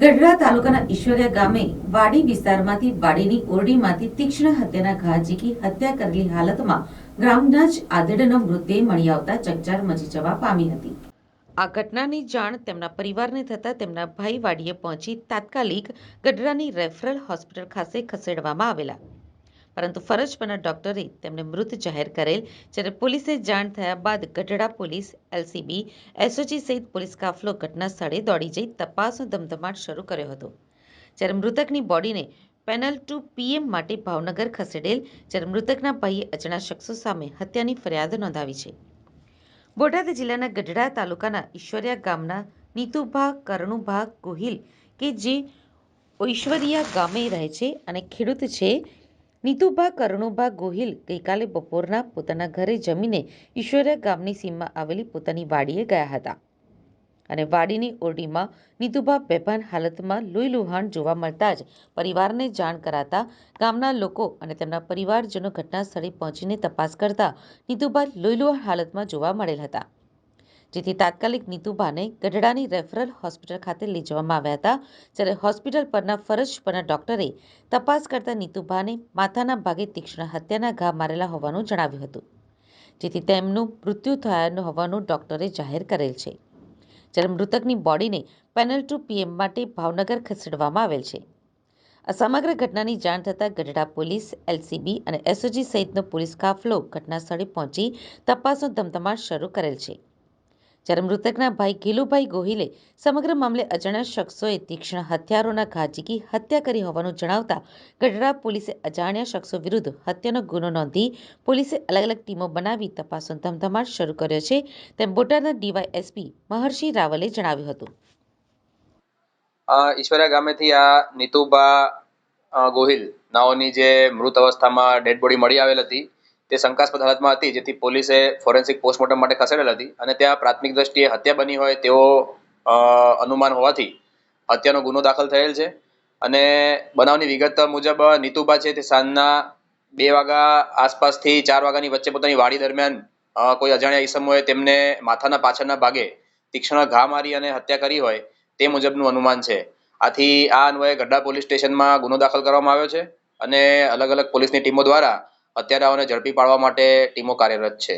ગઢડા તાલુકાના ઈશ્વરિયા ગામે વાડી વિસ્તારમાંથી વાડીની ઓરડીમાંથી તીક્ષ્ણ હત્યાના ઘા ઝીકી હત્યા કરેલી હાલતમાં ગ્રામના જ આધેડનો મૃતદેહ મળી આવતા ચકચાર મચી જવા પામી હતી. આ ઘટનાની જાણ તેમના પરિવારને થતાં તેમના ભાઈ વાડીએ પહોંચી તાત્કાલિક ગઢડાની રેફરલ હોસ્પિટલ ખાતે ખસેડવામાં આવેલા. પરંતુ ફરજ પરના ડોક્ટરે તેમને મૃત જાહેર કરેલ, જ્યારે પોલીસે જાણ થયા બાદ ગઢડા પોલીસ, એલસીબી, એસઓજી સહિત પોલીસ કાફલો ઘટના સ્થળે દોડી જઈ તપાસનો ધમધમાટ શરૂ કર્યો હતો. જ્યારે મૃતકની બોડીને પેનલ ટુ પીએમ માટે ભાવનગર ખસેડેલ, જ્યારે મૃતકના ભાઈએ અજાણ્યા શખ્સો સામે હત્યાની ફરિયાદ નોંધાવી છે. બોટાદ જિલ્લાના ગઢડા તાલુકાના ઈશ્વરિયા ગામના નીતુભા, કરણુભા ગોહિલ કે જે ઐશ્વરિયા ગામે રહે છે અને ખેડૂત છે નીતુભા કરણુભા ગોહિલ ગઈકાલે બપોરના પોતાના ઘરે જમીને ઈશ્વરિયા ગામની સીમમાં આવેલી પોતાની વાડીએ ગયા હતા. અને વાડીની ઓરડીમાં નીતુભા બેભાન હાલતમાં લોહી લુહાણ જોવા મળતા જ પરિવારને જાણ કરાતા ગામના લોકો અને તેમના પરિવારજનો ઘટના સ્થળે પહોંચીને તપાસ કરતા નીતુભા લોહીલુહાણ હાલતમાં જોવા મળેલ હતા. જેથી તાત્કાલિક નીતુભાને ગઢડાની રેફરલ હોસ્પિટલ ખાતે લઈ જવામાં આવ્યા હતા. જ્યારે હોસ્પિટલ પરના ફરજ પરના ડોક્ટરે તપાસ કરતા નીતુભાને માથાના ભાગે તીક્ષ્ણ હત્યાના ઘા મારેલા હોવાનું જણાવ્યું હતું. જેથી તેમનું મૃત્યુ થયાનું હોવાનું ડોક્ટરે જાહેર કરેલ છે. જ્યારે મૃતકની બોડીને પેનલ ટુ પીએમ માટે ભાવનગર ખસેડવામાં આવેલ છે. આ સમગ્ર ઘટનાની જાણ થતાં ગઢડા પોલીસ, એલસીબી અને એસઓજી સહિતનો પોલીસ કાફલો ઘટના સ્થળે પહોંચી તપાસનો ધમધમાટ શરૂ કરેલ છે. જ્યારે મૃતકના ભાઈ ગિલુભાઈ ગોહિલે સમગ્ર મામલે અજાણ્યા શખ્સોએ તીક્ષ્ણ હથિયારોના ઘા ઝીકી હત્યા કરી હોવાનું જણાવતા ગઢડા પોલીસે અજાણ્યા શખ્સો વિરુદ્ધ હત્યાનો ગુનો નોંધી પોલીસે અલગ અલગ ટીમો બનાવી તપાસનો ધમધમાટ શરૂ કર્યો છે, તેમ બોટાદના ડીવાયએસપી મહર્ષિ રાવલે જણાવ્યું હતું. ઈશ્વરા ગામેથી આ નીતુબા ગોહિલ નાઓની જે મૃત અવસ્થામાં ડેડ બોડી મળી આવેલ હતી તે શંકાસ્પદ હાલતમાં હતી, જેથી પોલીસે ફોરેન્સિક પોસ્ટમોર્ટમ માટે ખસેડેલ હતી અને ત્યાં પ્રાથમિક દ્રષ્ટિએ હત્યા બની હોય તેવો અનુમાન હોવાથી હત્યાનો ગુનો દાખલ થયેલ છે. અને બનાવની વિગત મુજબ, નીતુબા છે તે સાંજના બે વાગ્યા આસપાસથી ચાર વાગ્યાની વચ્ચે પોતાની વાડી દરમિયાન કોઈ અજાણ્યા ઈસમોએ તેમને માથાના પાછળના ભાગે તીક્ષ્ણ ઘા મારી અને હત્યા કરી હોય તે મુજબનું અનુમાન છે. આથી આ અન્વયે ગઢડા પોલીસ સ્ટેશનમાં ગુનો દાખલ કરવામાં આવ્યો છે અને અલગ અલગ પોલીસની ટીમો દ્વારા હત્યારાઓને ઝડપી પાડવા માટે ટીમો કાર્યરત છે.